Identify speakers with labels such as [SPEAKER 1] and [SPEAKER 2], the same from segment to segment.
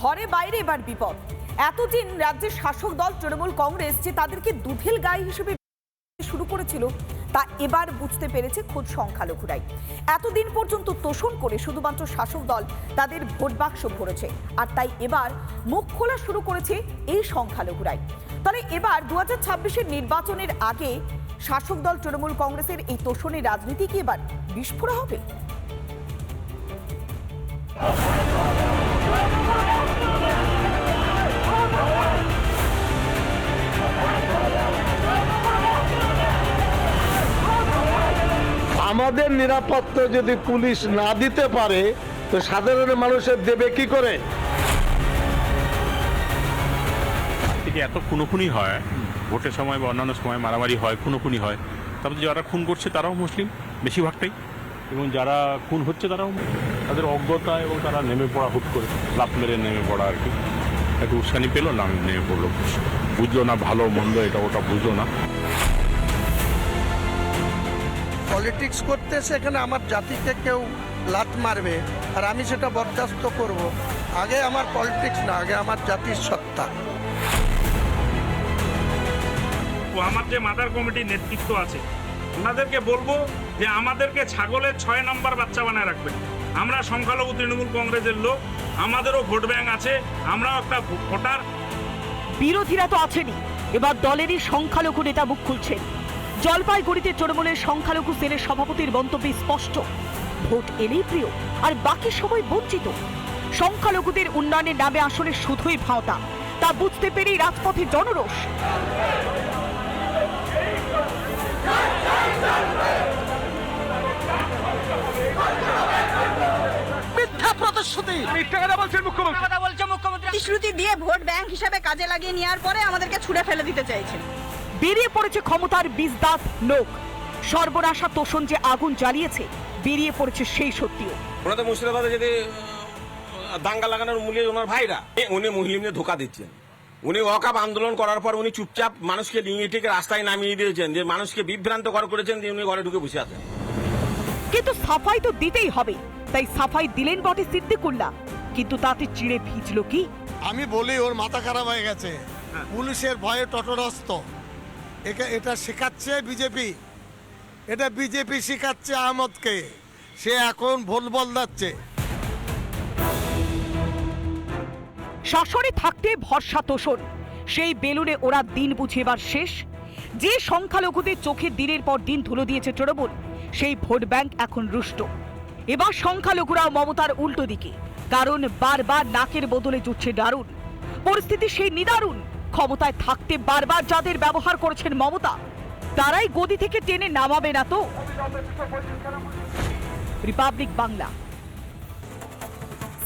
[SPEAKER 1] ঘরে বাইরে এবার বিপদ। এতদিন রাজ্যের শাসক দল তৃণমূল কংগ্রেস যে তাদেরকে দুধেল গায়ে হিসেবে শুরু করেছিল, তা এবার বুঝতে পেরেছে খোদ সংখ্যালঘুরাই। এতদিন পর্যন্ত তোষণ করে শুধুমাত্র শাসক দল তাদের ভোট বাক্স ভরেছে, আর তাই এবার মুখ খোলা শুরু করেছে এই সংখ্যালঘুরাই। তাহলে এবার দু হাজার নির্বাচনের আগে শাসক দল তৃণমূল কংগ্রেসের এই তোষণের রাজনীতি কি এবার বিস্ফোরা হবে?
[SPEAKER 2] আমাদের নিরাপত্তা যদি পুলিশ না দিতে পারে, তো সাধারণ মানুষের দেবে কি করে?
[SPEAKER 3] থেকে এত খুনোখুনি হয়, ভোটের সময় বা অন্যান্য সময় মারামারি হয়, খুনোখুনি হয়, তারপরে যারা খুন করছে তারাও মুসলিম, বেশিরভাগটাই। এবং যারা খুন হচ্ছে তারাও তাদের অজ্ঞতা এবং তারা নেমে পড়া হুট করে লাভ মেরে নেমে পড়া আর কি। একটু উস্কানি পেল না নেমে পড়ল। বুঝলো না ভালো মন্দ, এটা ওটা বুঝলো না।
[SPEAKER 4] পলিটিক্স করতে সেখানে আমার জাতিকে কেউ লাত মারবে। আর আমি সেটা বরদাস্ত করব। আগে আমার পলিটিক্স না আগে আমার জাতির সত্তা।
[SPEAKER 5] ও আমার যে মাদার কমিটির নেতৃত্ব আছে ওনাদেরকে বলব যে আমাদেরকে ছাগলের ছয় নম্বর বাচ্চা বানায় রাখবেন। আমরা সংখ্যালঘু তৃণমূল কংগ্রেসের লোক আমাদেরও ভোট ব্যাংক আছে আমরাও একটা ভোটার।
[SPEAKER 1] বিরোধীরা তো আছেনই এবার দলেরই সংখ্যালঘু নেতা মুখ খুলছেন। জলপাইগুড়িতে তৃণমূলের সংখ্যালঘু সেলের সভাপতির মন্তব্য স্পষ্ট। ভোট এলেই প্রিয় আর বাকি সময় বঞ্চিত। সংখ্যালঘুদের উন্নয়নের নামে আসলে শুধুই ভাওতা তা বুঝতে পেরেই রাজপথে জনরোষ।
[SPEAKER 6] প্রতিশ্রুতি। দিয়ে ভোট ব্যাংক হিসাবে কাজে লাগিয়ে নেওয়ার পরে আমাদেরকে ছুড়ে ফেলে দিতে চাইছেন।
[SPEAKER 1] বেরিয়ে পড়েছে ক্ষমতার বীজদাত লোক। সর্বনাশা তোষণ যে আগুন জ্বালিয়েছে বেরিয়ে পড়েছে সেই সত্যিও।
[SPEAKER 7] ওনাদের মুর্শিদাবাদে যদি দাঙ্গা লাগানোর মূল্যে ওনার ভাইরা এ, উনি মুসলিমদের ধোকা দিচ্ছেন। উনি ওয়াকাব আন্দোলন করার পর উনি চুপচাপ মানুষকে নিয়ে ঠিক রাস্তায় নামিয়ে দিয়েছেন যে মানুষকে বিভ্রান্ত কর করেছেন দিয়ে উনি ঘরে ঢুকে বসে আছেন।
[SPEAKER 1] কিন্তু সাফাই তো দিতেই হবে তাই সাফাই দিলেন বটে সিদ্দিকুল্লাহ। কিন্তু তাতে চিড়ে ভিজল কি?
[SPEAKER 2] আমি বলি ওর মাথা খারাপ হয়ে গেছে। পুলিশের ভয়ে টটরস্ত। একে এটা শেখাচ্ছে বিজেপি। এটা বিজেপি শেখাচ্ছে আহমদকে। সে এখন ভোল বলদাচ্ছে
[SPEAKER 1] শাসনে থাকতে ভরসা তোষণ সেই বেলুনে ওরা দিন বুঝেবার শেষ। যে সংখ্যালঘুদের চোখে দিনের পর দিন ধুলো দিয়েছে তৃণমূল, সেই ভোট ব্যাংক এখন রুষ্ট। এবার সংখ্যালঘুরাও মমতার উল্টো দিকে, কারণ বারবার নাকের বদলে জুটছে দারুণ। পরিস্থিতি সেই নিদারুণ। ক্ষমতায় থাকতে বারবার যাদের ব্যবহার করেছেন মমতা, তারাই গদি থেকে টেনে নামাবে না তো। রিপাবলিক বাংলা।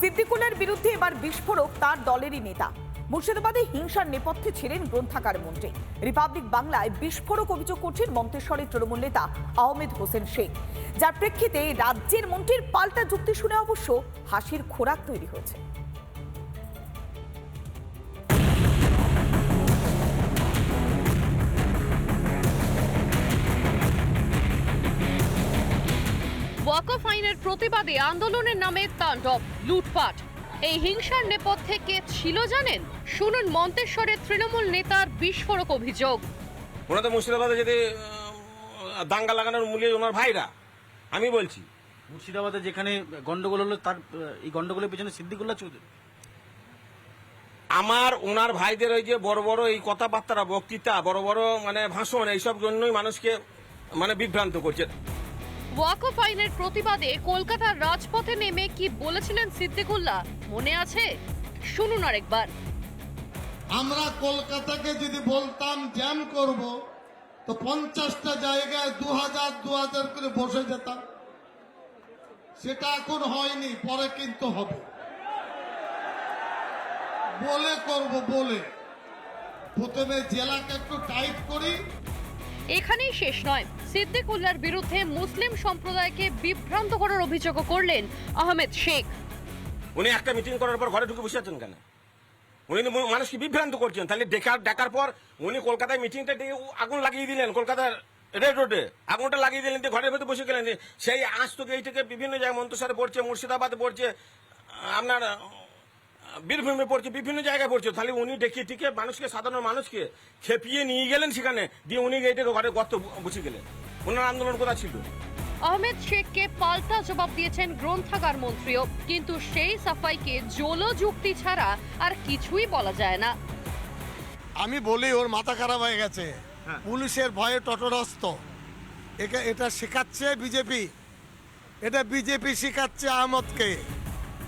[SPEAKER 1] সিদ্দিকুলের বিরুদ্ধে এবার বিস্ফোরক তার দলেরই নেতা। মুর্শিদাবাদে হিংসার নেপথ্যে ছিলেন গ্রন্থাগার মন্ত্রী। রিপাবলিক বাংলায় বিস্ফোরক অভিযোগ করছেন মন্তেশ্বরের তৃণমূল নেতা আহমেদ হোসেন শেখ। যার প্রেক্ষিতে রাজ্যের মন্ত্রীর পাল্টা যুক্তি শুনে অবশ্য হাসির খোরাক তৈরি হয়েছে।
[SPEAKER 8] প্রতিবাদে আন্দোলনের নামে তাণ্ডব লুটপাট। এই হিংসার নেপথ্যে কে ছিল জানেন? শুনুন মন্তেশ্বরের তৃণমূল নেতার বিস্ফোরক অভিযোগ।
[SPEAKER 7] ওনাদের মুর্শিদাবাদে যদি দাঙ্গা লাগানোর মূল্যে ওনার ভাইরা। আমি বলছি
[SPEAKER 9] মুর্শিদাবাদে যেখানে গন্ডগোল হলো তার এই গন্ডগোলের পেছনে সিদ্দিকুল্লাহ চৌধুরী।
[SPEAKER 7] আমার ওনার ভাইদের ওই যে বড় বড় এই কথাবার্তা বক্তৃতা বড় বড় মানে ভাষণ এইসব জন্যই মানুষকে মানে বিভ্রান্ত করছে।
[SPEAKER 8] ওয়াকফ আইনের প্রতিবাদে কলকাতার রাজপথে নেমে কি বলেছিলেন সিদ্দিকুল্লাহ? মনে আছে? শুনুন আরেকবার।
[SPEAKER 10] আমরা কলকাতাকে যদি বলতাম জ্যাম করব তো পঞ্চাশটা জায়গায় দু হাজার দু হাজার করে বসে যেতাম। সেটা এখন হয়নি পরে কিন্তু হবে। বলে করব বলে। প্রথমে জেলাকে একটু টাইট করি।
[SPEAKER 8] এখানেই শেষ নয়। সিদ্দিকুল্লাহর বিরুদ্ধে মুসলিম সম্প্রদায়কে বিভ্রান্ত করার অভিযোগও করলেন আহমেদ শেখ।
[SPEAKER 7] উনি একটা মিটিং করার পর ঘরে ঢুকে বসে আছেন কেন? উনি মানুষকে বিভ্রান্ত করছেন। তাহলে ডেকার ডাকার পর উনি কলকাতায় মিটিংটা ডেকে আগুন লাগিয়ে দিলেন, কলকাতার রেড রোডে আগুনটা লাগিয়ে দিলেন ঘরের ভেতরে বসে গেলেন সেই আজ এই থেকে বিভিন্ন জায়গায় মন্তসরে পড়ছে, মুর্শিদাবাদে পড়ছে আপনার বীরভূমে পড়ছে বিভিন্ন জায়গায় পড়ছে। তাহলে উনি দেখিয়ে টিকে মানুষকে সাধারণ মানুষকে খেপিয়ে নিয়ে গেলেন সেখানে দিয়ে উনি এটার ঘরে গর্ত বসে গেলেন। ওনার আন্দোলন কোথা ছিল?
[SPEAKER 8] আহমেদ শেখকে পাল্টা জবাব দিয়েছেন গ্রন্থাগার মন্ত্রীও। কিন্তু সেই সাফাইকে জোলো যুক্তি ছাড়া আর কিছুই বলা যায় না।
[SPEAKER 2] আমি বলি ওর মাথা খারাপ হয়ে গেছে। পুলিশের ভয়ে টটরস্ত এটা শেখাচ্ছে বিজেপি। এটা বিজেপি শেখাচ্ছে আহমদকে।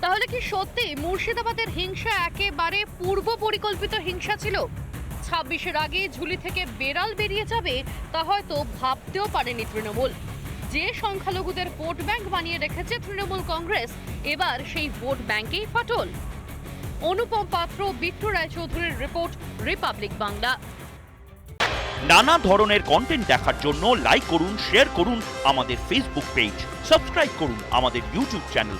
[SPEAKER 8] তাহলে কি সত্যি মুর্শিদাবাদের হিংসা একেবারে পূর্ব পরিকল্পিত হিংসা ছিল? ছাব্বিশের আগে ঝুলি থেকে বেড়াল বেরিয়ে যাবে তা হয়তো ভাবতেও পারেনি তৃণমূল। যে সংখ্যালঘুদের ভোট ব্যাংক বানিয়ে রেখেছে তৃণমূল কংগ্রেস, এবার সেই ভোট ব্যাংকেই ফাটল। অনুপম পাত্র, বিট্টু রায়চৌধুরীর রিপোর্ট, রিপাবলিক বাংলা।
[SPEAKER 11] নানা ধরনের কন্টেন্ট দেখার জন্য লাইক করুন শেয়ার করুন আমাদের ফেসবুক পেজ সাবস্ক্রাইব করুন আমাদের ইউটিউব চ্যানেল